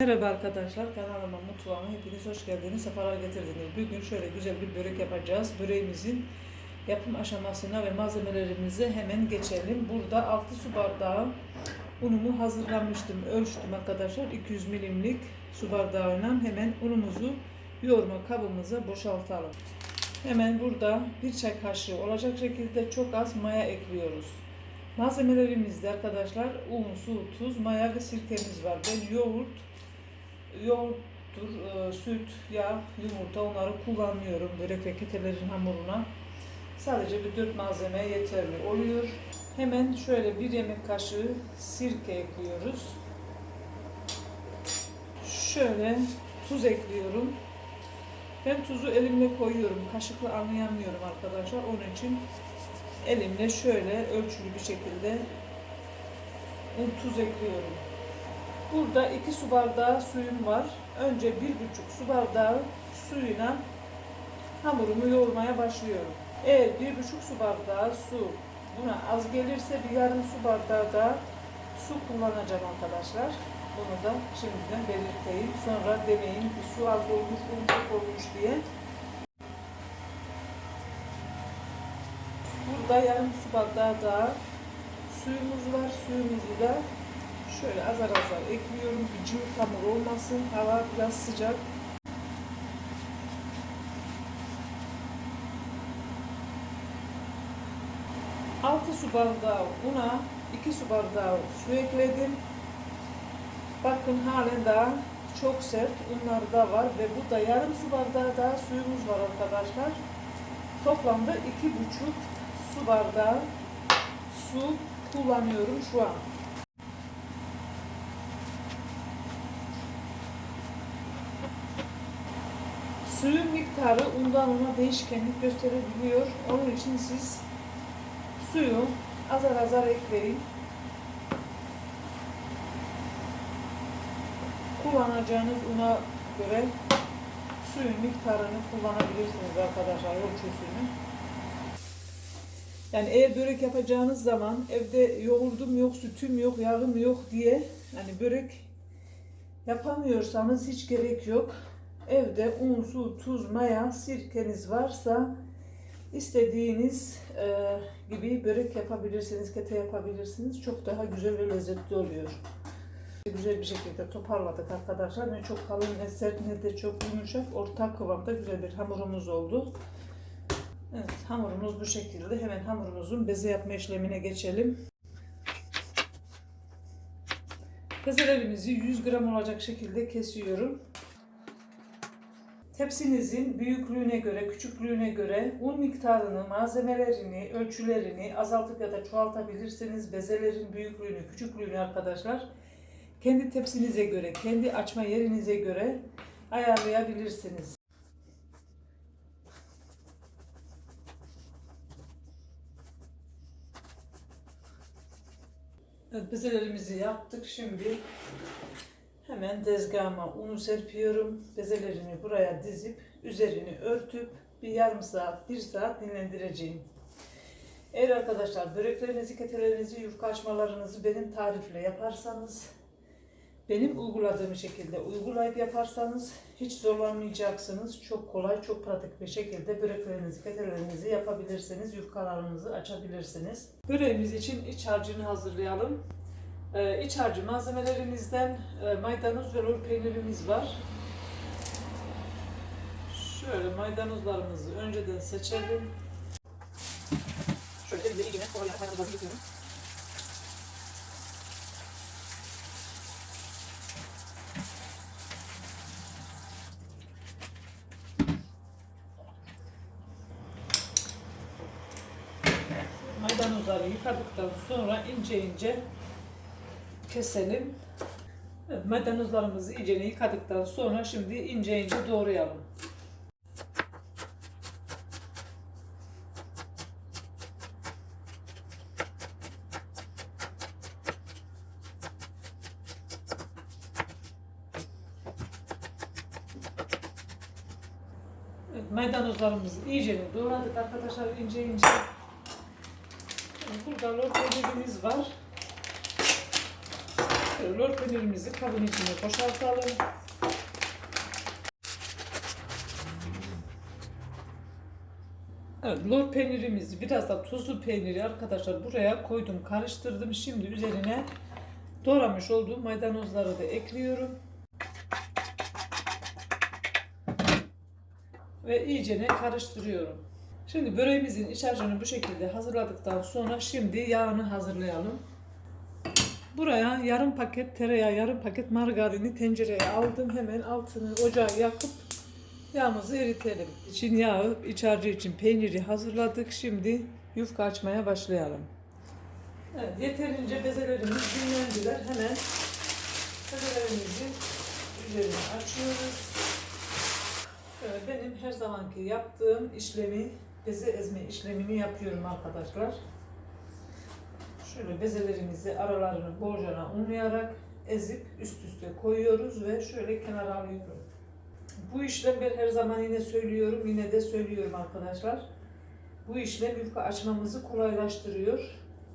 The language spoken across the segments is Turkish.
Merhaba arkadaşlar, kanalıma mutfağıma hepiniz hoş geldiniz, sefalar getirdiniz. Bugün şöyle güzel bir börek yapacağız. Böreğimizin yapım aşamasına ve malzemelerimize hemen geçelim. Burada 6 su bardağı unumu hazırlamıştım, ölçtüm arkadaşlar. 200 milimlik su bardağıyla hemen unumuzu yoğurma kabımıza boşaltalım. Hemen burada bir çay kaşığı olacak şekilde çok az maya ekliyoruz. Malzemelerimizde arkadaşlar un, su, tuz, maya ve sirkemiz var. Ben yoğurt, yoğurttur, e, süt, yağ, yumurta onları kullanmıyorum börek ve ketelerin hamuruna. Sadece bir dört malzeme yeterli oluyor. Hemen şöyle bir yemek kaşığı sirke ekliyoruz. Şöyle tuz ekliyorum. Ben tuzu elimle koyuyorum. Kaşıkla anlayamıyorum arkadaşlar. Onun için elimle şöyle ölçülü bir şekilde tuz ekliyorum. Burada 2 su bardağı suyum var. Önce 1,5 su bardağı suyuna hamurumu yoğurmaya başlıyorum. Eğer 1,5 su bardağı su buna az gelirse bir yarım su bardağı da su kullanacağım arkadaşlar. Bunu da şimdiden belirteyim. Sonra demeyin ki su az olmuş, un çok olmuş diye. Burada yarım su bardağı daha suyumuz var. Suyumuzu da Şöyle azar azar ekliyorum ki cıvık hamur olmasın. Hava biraz sıcak. Altı su bardağı una, iki su bardağı su ekledim. Bakın halen daha çok sert unlar da var ve burada yarım su bardağı daha suyumuz var arkadaşlar. Toplamda iki buçuk su bardağı su kullanıyorum şu an. Suyun miktarı undan una değişkenlik gösterebiliyor. Onun için siz suyu azar azar ekleyin. Kullanacağınız una göre suyun miktarını kullanabilirsiniz arkadaşlar ölçüsünü. Yani eğer börek yapacağınız zaman evde yoğurdum yok, sütüm yok, yağım yok diye yani börek yapamıyorsanız hiç gerek yok. Evde un, su, tuz, maya, sirkeniz varsa istediğiniz e, gibi börek yapabilirsiniz, kete yapabilirsiniz. Çok daha güzel ve lezzetli oluyor. Güzel bir şekilde toparladık arkadaşlar. Ne çok kalın ne sert ne de çok yumuşak. Orta kıvamda güzel bir hamurumuz oldu. Evet hamurumuz bu şekilde. Hemen hamurumuzun beze yapma işlemine geçelim. Bezelerimizi 100 gram olacak şekilde kesiyorum. Tepsinizin büyüklüğüne göre, küçüklüğüne göre un miktarını, malzemelerini, ölçülerini azaltıp ya da çoğaltabilirsiniz. Bezelerin büyüklüğünü, küçüklüğünü arkadaşlar kendi tepsinize göre, kendi açma yerinize göre ayarlayabilirsiniz. Evet, bezelerimizi yaptık. Şimdi Hemen tezgahıma unu serpiyorum. Bezelerimi buraya dizip üzerini örtüp bir yarım saat, bir saat dinlendireceğim. Eğer arkadaşlar böreklerinizi, ketelerinizi, yufka açmalarınızı benim tarifle yaparsanız, benim uyguladığım şekilde uygulayıp yaparsanız hiç zorlanmayacaksınız. Çok kolay, çok pratik bir şekilde böreklerinizi, ketelerinizi yapabilirsiniz. Yufkalarınızı açabilirsiniz. Böreğimiz için iç harcını hazırlayalım. Ee, iç harcı malzemelerimizden e, maydanoz ve lor peynirimiz var. Şöyle maydanozlarımızı önceden seçelim. Şöyle bir iyice koyuyorum. Maydanozları yıkıyorum. Maydanozları yıkadıktan sonra ince ince keselim. Evet, maydanozlarımızı iyice yıkadıktan sonra şimdi ince ince doğrayalım. Evet, maydanozlarımızı iyice doğradık arkadaşlar ince ince. Burada lor var. Şöyle lor peynirimizi kabın içine boşaltalım. Evet, lor peynirimizi biraz da tuzlu peyniri arkadaşlar buraya koydum, karıştırdım. Şimdi üzerine doğramış olduğum maydanozları da ekliyorum. Ve iyicene karıştırıyorum. Şimdi böreğimizin iç harcını bu şekilde hazırladıktan sonra şimdi yağını hazırlayalım. Buraya yarım paket tereyağı, yarım paket margarini tencereye aldım. Hemen altını ocağa yakıp yağımızı eritelim. İçin yağı, iç harcı için peyniri hazırladık. Şimdi yufka açmaya başlayalım. Evet, yeterince bezelerimiz dinlendiler. Hemen bezelerimizi üzerine açıyoruz. Evet, benim her zamanki yaptığım işlemi, beze ezme işlemini yapıyorum arkadaşlar. Şöyle bezelerimizi aralarını borcana unlayarak ezip üst üste koyuyoruz ve şöyle kenara alıyorum. Bu işlem ben her zaman yine söylüyorum, yine de söylüyorum arkadaşlar. Bu işlem yufka açmamızı kolaylaştırıyor.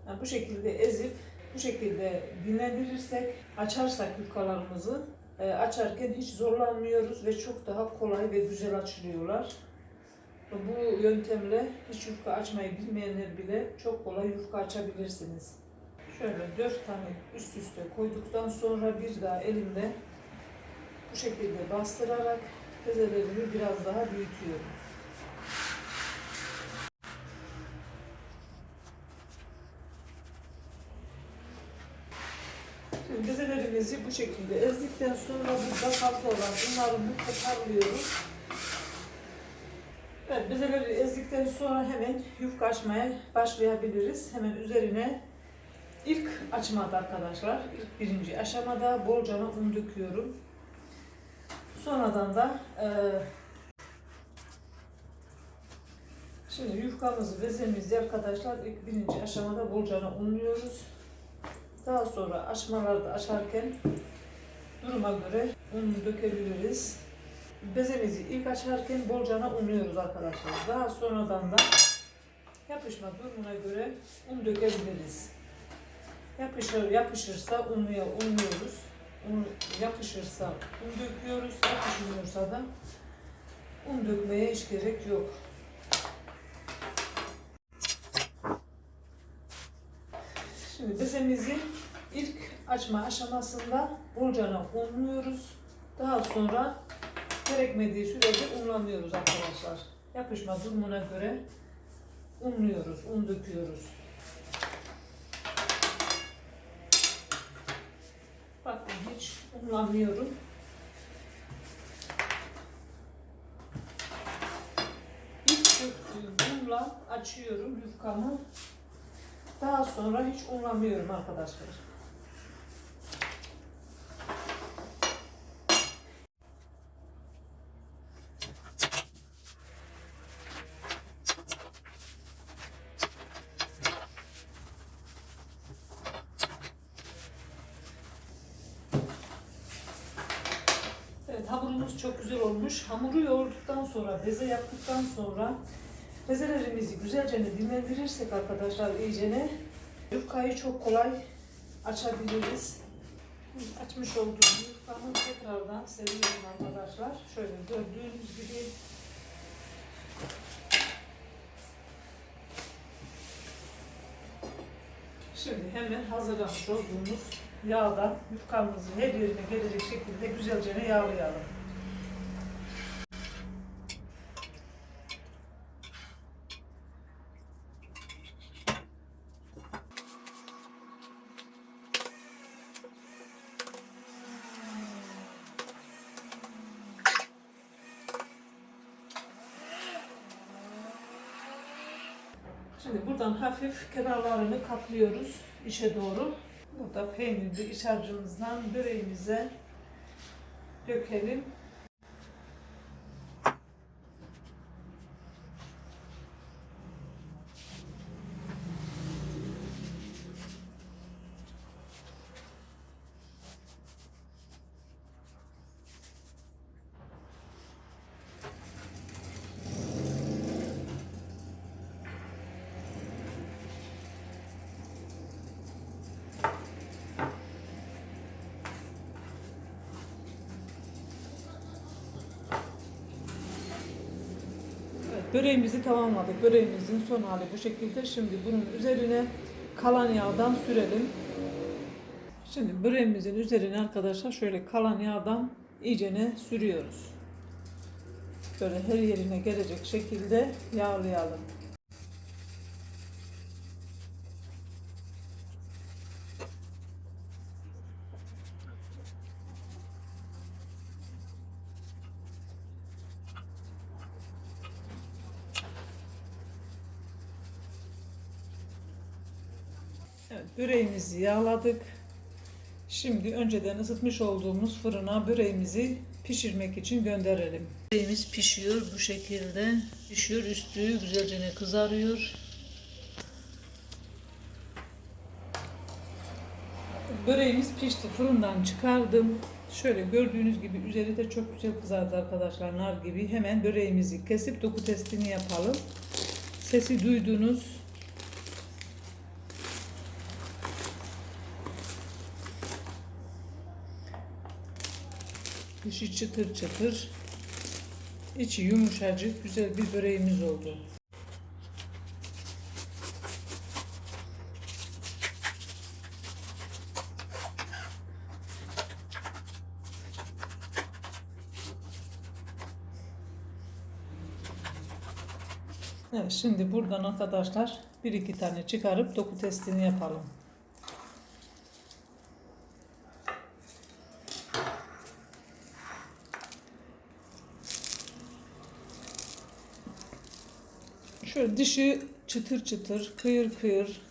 Yani bu şekilde ezip, bu şekilde dinlendirirsek, açarsak yufkalarımızı e, açarken hiç zorlanmıyoruz ve çok daha kolay ve güzel açılıyorlar. Bu yöntemle hiç yufka açmayı bilmeyenler bile çok kolay yufka açabilirsiniz. Şöyle dört tane üst üste koyduktan sonra bir daha elimle bu şekilde bastırarak bezelerimi biraz daha büyütüyorum. Şimdi bu şekilde ezdikten sonra burada fazla olan bunları bu toparlıyoruz. Bezeleri ezdikten sonra hemen yufka açmaya başlayabiliriz. Hemen üzerine ilk açmada arkadaşlar, ilk birinci aşamada bolcana un döküyorum. Sonradan da e, şimdi yufkamızı, bezemizi arkadaşlar ilk birinci aşamada bolcana unluyoruz. Daha sonra açmalarda açarken duruma göre un dökebiliriz. Bezemizi ilk açarken bolcana unluyoruz arkadaşlar. Daha sonradan da yapışma durumuna göre un dökebiliriz. Yapışır, yapışırsa unluya unluyoruz. Un yapışırsa un döküyoruz. Yapışmıyorsa da un dökmeye hiç gerek yok. Şimdi bezemizi ilk açma aşamasında bolcana unluyoruz. Daha sonra gerekmediği sürece unlanıyoruz arkadaşlar. Yapışma durumuna göre unluyoruz, un döküyoruz. Bakın hiç unlanmıyorum. İlk döktüğüm unla açıyorum yufkamı. Daha sonra hiç unlamıyorum arkadaşlar. Evet hamurumuz çok güzel olmuş. Hamuru yoğurduktan sonra, beze yaptıktan sonra bezelerimizi güzelce dinlendirirsek arkadaşlar iyicene yufkayı çok kolay açabiliriz. Açmış olduğum yufkamı tekrardan seriyorum arkadaşlar. Şöyle gördüğünüz gibi Şimdi hemen hazırlamış olduğumuz yağdan yufkamızı her yerine gelecek şekilde güzelce yağlayalım. Şimdi buradan hafif kenarlarını katlıyoruz içe doğru. Burada peynirli iç harcımızdan böreğimize dökelim. Böreğimizi tamamladık. Böreğimizin son hali bu şekilde. Şimdi bunun üzerine kalan yağdan sürelim. Şimdi böreğimizin üzerine arkadaşlar şöyle kalan yağdan iyicene sürüyoruz. Böyle her yerine gelecek şekilde yağlayalım. Evet, böreğimizi yağladık. Şimdi önceden ısıtmış olduğumuz fırına böreğimizi pişirmek için gönderelim. Böreğimiz pişiyor bu şekilde. Pişiyor, üstü güzelce kızarıyor. Böreğimiz pişti. Fırından çıkardım. Şöyle gördüğünüz gibi üzeri de çok güzel kızardı arkadaşlar. Nar gibi. Hemen böreğimizi kesip doku testini yapalım. Sesi duydunuz. Dışı çıtır çıtır. içi yumuşacık güzel bir böreğimiz oldu. Evet şimdi buradan arkadaşlar bir iki tane çıkarıp doku testini yapalım. Dışı çıtır çıtır, kıyır kıyır.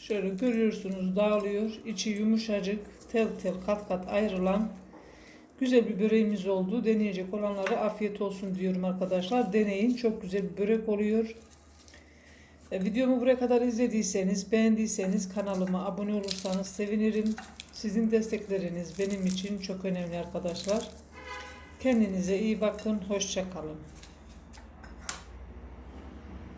Şöyle görüyorsunuz dağılıyor. İçi yumuşacık, tel tel kat kat ayrılan güzel bir böreğimiz oldu. Deneyecek olanlara afiyet olsun diyorum arkadaşlar. Deneyin. Çok güzel bir börek oluyor. E, videomu buraya kadar izlediyseniz, beğendiyseniz kanalıma abone olursanız sevinirim. Sizin destekleriniz benim için çok önemli arkadaşlar. Kendinize iyi bakın. Hoşça kalın.